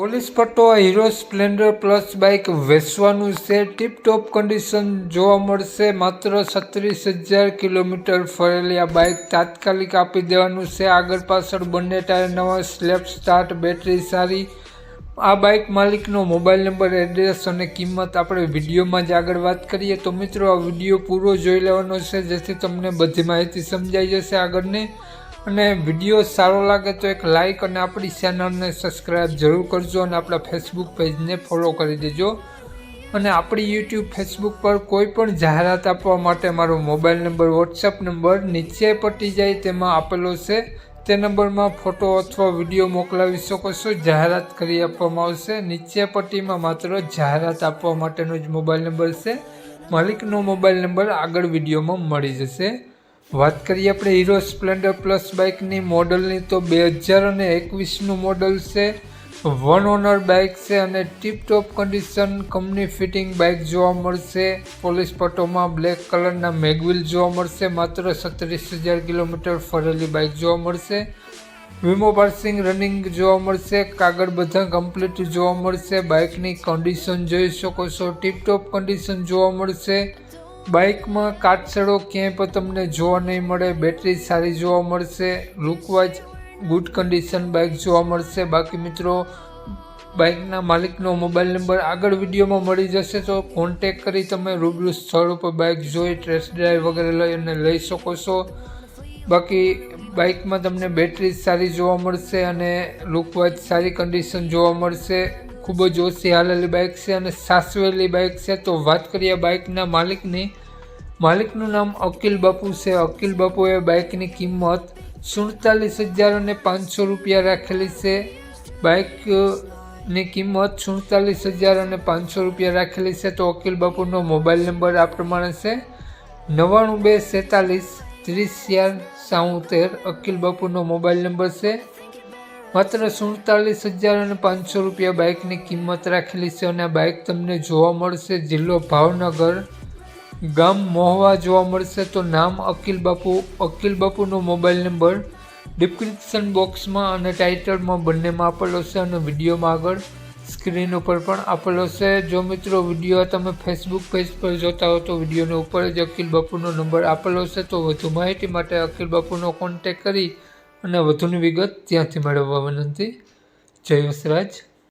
Police પટ્ટો hero Splendor plus bike વેચવાનું છે. ટીપ ટોપ કન્ડિશન જોવા મળશે. માત્ર છત્રીસ હજાર કિલોમીટર ફરેલી આ બાઇક તાત્કાલિક આપી દેવાનું છે. આગળ પાછળ બંને ટાયર નવા સ્લેપ સ્ટાર્ટ બેટરી સારી. આ બાઇક માલિકનો મોબાઈલ નંબર એડ્રેસ અને કિંમત આપણે વિડીયોમાં જ આગળ વાત કરીએ. તો મિત્રો, આ વીડિયો પૂરો જોઈ લેવાનો છે, જેથી તમને બધી માહિતી સમજાઈ જશે આગળની. અને વીડિયો સારો લાગે તો એક લાઇક અને આપણી ચેનલને સબસ્ક્રાઈબ જરૂર કરજો અને આપણા ફેસબુક પેજને ફોલો કરી દેજો. અને આપણી યુટ્યુબ ફેસબુક પર કોઈ પણ જાહેરાત આપવા માટે મારો મોબાઈલ નંબર વોટ્સઅપ નંબર નીચે પટી જાય તેમાં આપેલો છે. તે નંબરમાં ફોટો અથવા વીડિયો મોકલાવી શકો છો. જાહેરાત કરી આપવામાં આવશે. નીચે પટ્ટીમાં માત્ર જાહેરાત આપવા માટેનો જ મોબાઈલ નંબર છે. માલિકનો મોબાઈલ નંબર આગળ વિડીયોમાં મળી જશે. વાત કરીએ આપણે હીરો સ્પ્લેન્ડર પ્લસ બાઇકની મોડલની તો બે હજાર અને એકવીસનું મોડલ છે. વન ઓનર બાઇક છે અને tip top condition company fitting bike જોવા મળશે. પોલીસ પટોમાં બ્લેક કલરના મેગવિલ જોવા મળશે. માત્ર સત્રીસ હજાર કિલોમીટર ફરેલી બાઇક જોવા મળશે. વીમો પાર્સિંગ રનિંગ જોવા મળશે. કાગળ બધા કમ્પ્લીટ જોવા મળશે. બાઇકની કન્ડિશન જોઈ શકો છો. ટીપ ટોપ કન્ડિશન જોવા મળશે. બાઇકમાં કાટસડો ક્યાંય પણ તમને જોવા નહીં મળે, બેટરી સારી જોવા મળશે લુકવાઇઝ ગુડ કન્ડિશન બાઇક જોવા મળશે. બાકી મિત્રો, બાઇકના માલિકનો મોબાઈલ નંબર આગળ વિડીયોમાં મળી જશે, તો કોન્ટેક કરી તમે રૂબરૂ સ્થળ ઉપર બાઇક જોઈ ટેસ્ટ ડ્રાઈવ વગેરે લઈ અને લઈ શકો છો. બાકી બાઇકમાં તમને બેટરી સારી જોવા મળશે અને લુકવાઇઝ સારી કન્ડિશન જોવા મળશે. ખૂબ જ ઓછી હાલેલી બાઇક છે અને સાસવેલી બાઇક છે. તો વાત કરીએ બાઇકના માલિકની. માલિકનું નામ અકિલ બાપુ છે. અકિલ બાપુએ બાઇકની કિંમત સુડતાલીસ હજાર અને પાંચસો રૂપિયા રાખેલી છે. બાઇકની કિંમત સુડતાલીસ હજાર અને પાંચસો રૂપિયા રાખેલી છે. તો અકિલ બાપુનો મોબાઈલ નંબર આ પ્રમાણે છે. નવ્વાણું બે સેતાલીસ ત્રીસ ચાર સાઉતેર અકિલ બાપુનો મોબાઈલ નંબર છે. માત્ર સુડતાલીસ હજાર અને પાંચસો રૂપિયા બાઇકની કિંમત રાખેલી છે અને આ બાઇક તમને જોવા મળશે જિલ્લો ભાવનગર. ગામ મોહવા જોવા મળશે તો નામ અકિલ બાપુ, અકિલ બાપુનો મોબાઈલ નંબર ડિસ્ક્રિપ્શન બોક્સમાં અને ટાઇટલમાં બંનેમાં આપેલો છે અને વિડીયોમાં આગળ સ્ક્રીન ઉપર પણ આપેલો છે. જો મિત્રો વીડિયો તમે ફેસબુક પેજ પર જોતા હો તો વિડીયોની ઉપર જ અકિલ બાપુનો નંબર આપેલો છે. તો વધુ માહિતી માટે અકિલ બાપુનો કોન્ટેક કરી અને વધુની વિગત ત્યાંથી મેળવવા વિનંતી. જય વસરાજ.